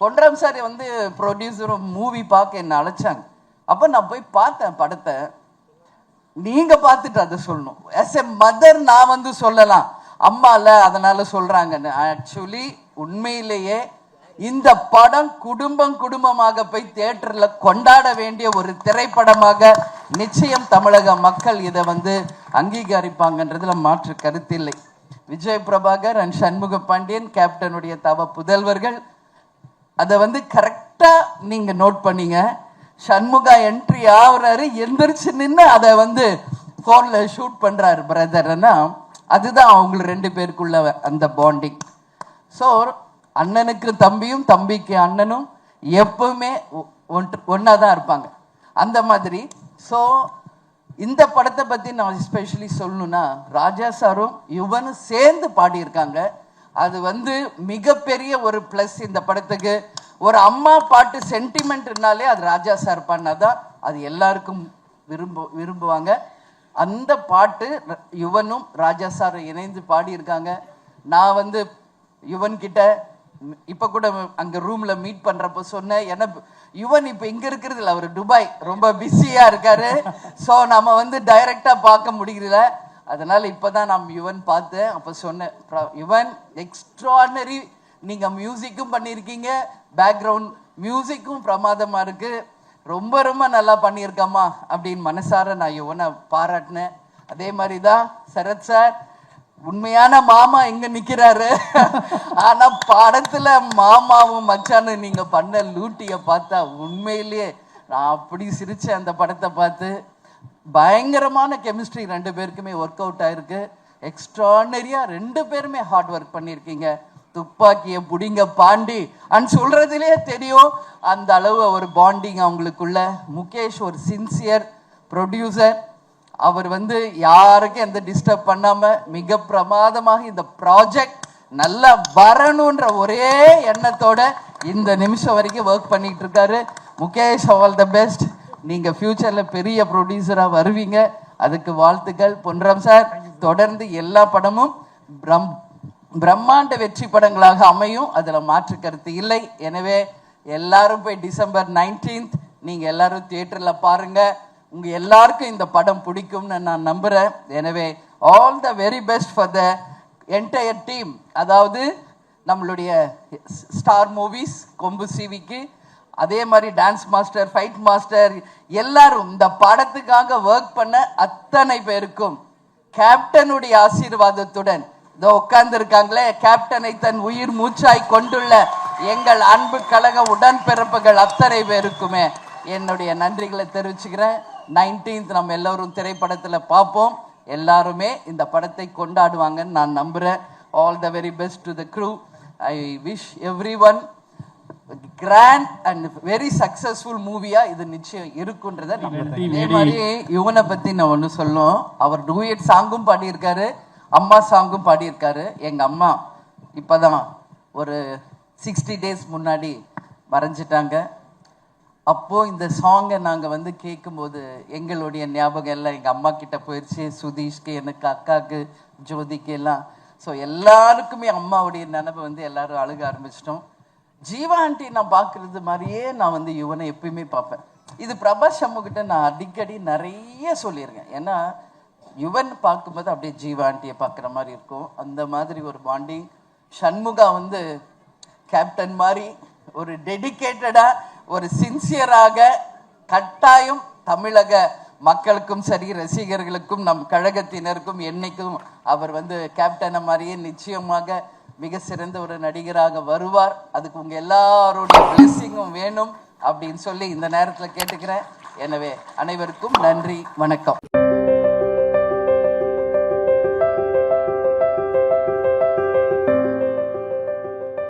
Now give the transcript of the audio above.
Ponram sir வந்து ப்ரொடியூசரும் movie பார்க்க என்ன அழைச்சாங்க. அப்போ நான் போய் பார்த்தேன் படத்தை. நீங்க பார்த்துட்டு அதை சொல்லணும். எஸ் எ மதர் நான் வந்து சொல்லலாம். அம்மா இல்ல அதனால சொல்றாங்கன்னு. ஆக்சுவலி உண்மையிலேயே இந்த படம் குடும்பம் குடும்பமாக போய் தியேட்டர்ல கொண்டாட வேண்டிய ஒரு திரைப்படமாக நிச்சயம் தமிழக மக்கள் இதை வந்து அங்கீகரிப்பாங்கன்றதுல மாற்று கருத்தில்லை விஜய் பிரபாகர் அண்ட் சண்முக பாண்டியன் கேப்டனுடைய தவ புதல்வர்கள் அதை வந்து கரெக்டாக நீங்கள் நோட் பண்ணிங்க. சண்முகா என்ட்ரி ஆகுறாரு எந்திரிச்சு நின்று அதை வந்து ஃபோனில் ஷூட் பண்ணுறாரு பிரதர்னா அதுதான் அவங்க ரெண்டு பேருக்குள்ள அந்த பாண்டிங் ஸோ அண்ணனுக்கு தம்பியும் தம்பிக்கு அண்ணனும் எப்பவுமே ஒன்றா தான் இருப்பாங்க. அந்த மாதிரி. ஸோ இந்த படத்தை பற்றி நான் எஸ்பெஷலி சொல்லணும்னா ராஜா சாரும் யுவனும் சேர்ந்து பாடியிருக்காங்க. அது வந்து மிகப்பெரிய ஒரு ப்ளஸ் இந்த படத்துக்கு. ஒரு அம்மா பாட்டு சென்டிமெண்ட்னாலே அது ராஜா சார் பண்ணாதான் அது எல்லாருக்கும் விரும்பு விரும்புவாங்க. அந்த பாட்டு யுவனும் ராஜா சார் இணைந்து பாடியிருக்காங்க. நான் வந்து யுவன் இப்போ கூட அங்கே ரூமில் மீட் பண்ணுறப்போ சொன்னேன் ஏன்னா யுவன் இப்போ இங்கே இருக்கிறது இல்லை அவர் துபாய் ரொம்ப பிஸியாக இருக்காரு. ஸோ நம்ம வந்து டைரெக்டாக பார்க்க முடியல இப்போ தான் நான் யுவன் பார்த்தேன். அப்போ சொன்னேன் யுவன் எக்ஸ்ட்ரானரி நீங்கள் மியூசிக்கும் பண்ணியிருக்கீங்க பேக்ரவுண்ட் மியூசிக்கும் பிரமாதமாக இருக்குது ரொம்ப ரொம்ப நல்லா பண்ணியிருக்கம்மா அப்படின்னு மனசார நான் யுவனை பாராட்டினேன். அதே மாதிரி தான் சரத் சார் உண்மையான மாமா எங்க நிக்கிறாரு? ஆனா படத்துல மாமாவும் மச்சானும் நீங்க பண்ண லூட்டிய பார்த்தா உண்மையிலேயே நான் அப்படி சிரிச்சேன் அந்த படத்தை பார்த்து. பயங்கரமான கெமிஸ்ட்ரி ரெண்டு பேருக்குமே ஒர்க் அவுட் ஆயிருக்கு. எக்ஸ்ட்ரானரியா ரெண்டு பேருமே ஹார்ட் ஒர்க் பண்ணியிருக்கீங்க. துப்பாக்கிய புடிங்க பாண்டி. அண்ட் சொல்றதுலயே தெரியும் அந்த அளவு ஒரு பாண்டிங் அவங்களுக்குள்ள. முகேஷ் ஒரு சின்சியர் ப்ரொடியூசர் அவர் வந்து யாருக்கும் எந்த டிஸ்டர்ப் பண்ணாம மிக பிரமாதமாக இந்த ப்ராஜெக்ட் நல்லா வரணுன்ற ஒரே எண்ணத்தோட இந்த நிமிஷம் வரைக்கும் ஒர்க் பண்ணிட்டு இருக்காரு. முகேஷ் ஆல் த பெஸ்ட் நீங்க ஃபியூச்சர்ல பெரிய ப்ரொடியூசரா வருவீங்க. அதுக்கு வாழ்த்துக்கள். பொன்ராம் சார் தொடர்ந்து எல்லா படமும் பிரம் பிரம்மாண்ட வெற்றி படங்களாக அமையும். அதில் மாற்று கருத்து இல்லை. எனவே எல்லாரும் போய் டிசம்பர் நைன்டீன்த் நீங்கள் எல்லாரும் தியேட்டரில் பாருங்க. உங்கள் எல்லாருக்கும் இந்த படம் பிடிக்கும்னு நான் நம்புகிறேன் எனவே all the very best for the entire team அதாவது நம்மளுடைய ஸ்டார் மூவிஸ் கொம்பு சிவிக்கு அதே மாதிரி டான்ஸ் மாஸ்டர் ஃபைட் மாஸ்டர் எல்லாரும் இந்த படத்துக்காக ஒர்க் பண்ண அத்தனை பேருக்கும் கேப்டனுடைய ஆசீர்வாதத்துடன் இதோ உட்கார்ந்து இருக்காங்களே கேப்டனை தன் உயிர் மூச்சாய் கொண்டுள்ள எங்கள் அன்பு கழக உடன்பிறப்புகள் அத்தனை பேருக்குமே என்னுடைய நன்றிகளை தெரிவிச்சுக்கிறேன். 19th நம்ம எல்லோரும் திரைப்படத்துல பார்ப்போம். எல்லாருமே இந்த படத்தை கொண்டாடுவாங்கன்னு நான் நம்புறேன். All the very best to the crew I wish everyone grand and very successful மூவியா இது நிச்சயம் இருக்குன்றத நம்புறேன். அதே மாதிரி இவனை பத்தி நான் ஒண்ணு சொல்லும் அவர் டூயட் சாங்கும் பாடியிருக்காரு. அம்மா சாங்கும் பாடியிருக்காரு. எங்கள் அம்மா இப்பதான் ஒரு சிக்ஸ்டி டேஸ் முன்னாடி வரைஞ்சிட்டாங்க. அப்போது இந்த சாங்கை நாங்கள் வந்து கேட்கும்போது எங்களுடைய ஞாபகம் எல்லாம் எங்கள் அம்மா கிட்ட போயிடுச்சு சுதீஷ்க்கு எனக்கு அக்காவுக்கு ஜோதிக்கு எல்லாம். ஸோ எல்லாருக்குமே அம்மாவுடைய நினைவு வந்து எல்லாரும் அழுக ஆரம்பிச்சிட்டோம். ஜீவா ஆண்டி நான் பார்க்குறது மாதிரியே நான் வந்து யுவனை எப்பயுமே பார்ப்பேன். இது பிரபாஸ் சண்முகிட்ட நான் அடிக்கடி நிறைய சொல்லியிருக்கேன். ஏன்னா யுவன் பார்க்கும்போது அப்படியே ஜீவாண்டியை பார்க்குற மாதிரி இருக்கும். அந்த மாதிரி ஒரு பாண்டிங் சண்முகா வந்து கேப்டன் மாதிரி ஒரு டெடிகேட்டடா ஒரு சின்சியராக கட்டாயம் தமிழக மக்களுக்கும் சரி ரசிகர்களுக்கும் நம் கழகத்தினருக்கும் என்னைக்கும் அவர் வந்து கேப்டனை மாதிரியே நிச்சயமாக மிக சிறந்த ஒரு நடிகராக வருவார். அதுக்கு உங்க எல்லாருடைய பிளெஸ்ஸிங்கும் வேணும் அப்படின்னு சொல்லி இந்த நேரத்தில் கேட்டுக்கிறேன். எனவே அனைவருக்கும் நன்றி வணக்கம்.